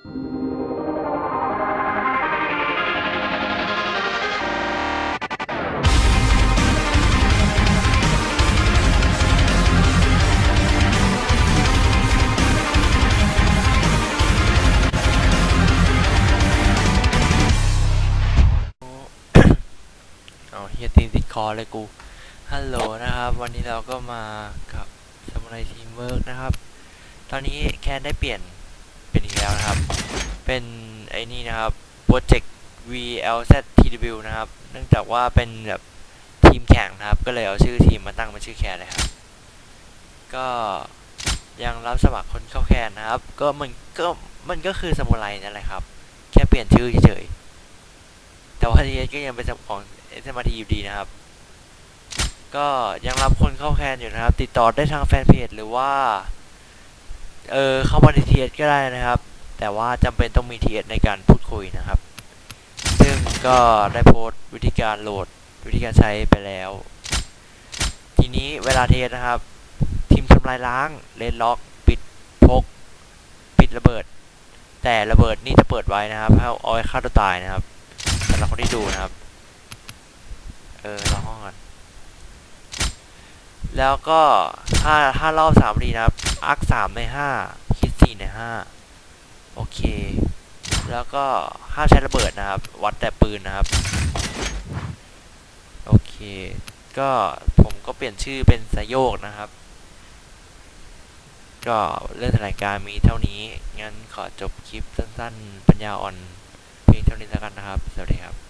เอาเฮียตีนติดคอเลยกู ฮัลโหลนะครับ วันนี้เราก็มากับสมุไรทีมเวิร์กนะครับ ตอนนี้แคนได้เปลี่ยน แล้วนะครับ เป็นไอ้นี่นะครับโปรเจกต์ VLZTW นะครับ เนื่องจากว่าเป็นแบบทีมแข่งนะครับ ก็เลยเอาชื่อทีมมาตั้งเป็นชื่อแคนเลยครับ ก็ยังรับสมัครคนเข้าแคนนะครับ ก็มันก็มันก็คือสมุไรนั่นแหละครับ แค่เปลี่ยนชื่อเฉยๆ แต่ว่าทีก็ยังเป็นของ SMRT อยู่ดีนะครับ ก็ยังรับคนเข้าแคนอยู่นะครับ ติดต่อได้ทางแฟนเพจหรือว่า เออเข้ามาในทีเอก็ได้นะครับ แต่ว่าจำเป็นต้องมีทีเอในการพูดคุยนะครับ ซึ่งก็ได้โพสต์วิธีการโหลดวิธีการใช้ไปแล้ว ทีนี้เวลาเทสนะครับ ทีมทำลายล้างเลนล็อก ปิดพก ปิดระเบิด แต่ระเบิดนี่จะเปิดไว้นะครับให้เอาไว้ฆ่าตัวตายนะครับสำหรับคนที่ดูนะครับ เออรอห้องก่อนแล้วก็ถ้าถ้ารอบสามดีนะครับอาร์คสามในห้าคิดสี่ในห้า โอเค แล้วก็ห้ามใช้ระเบิดนะครับ วัดแต่ปืนนะครับ โอเค ก็ผมก็เปลี่ยนชื่อเป็นสยโยกนะครับ ก็เรื่องแถลงการมีเท่านี้ งั้นขอจบคลิปสั้นๆ ปัญญาอ่อน เพียงเท่านี้แล้วกันนะครับ สวัสดีครับ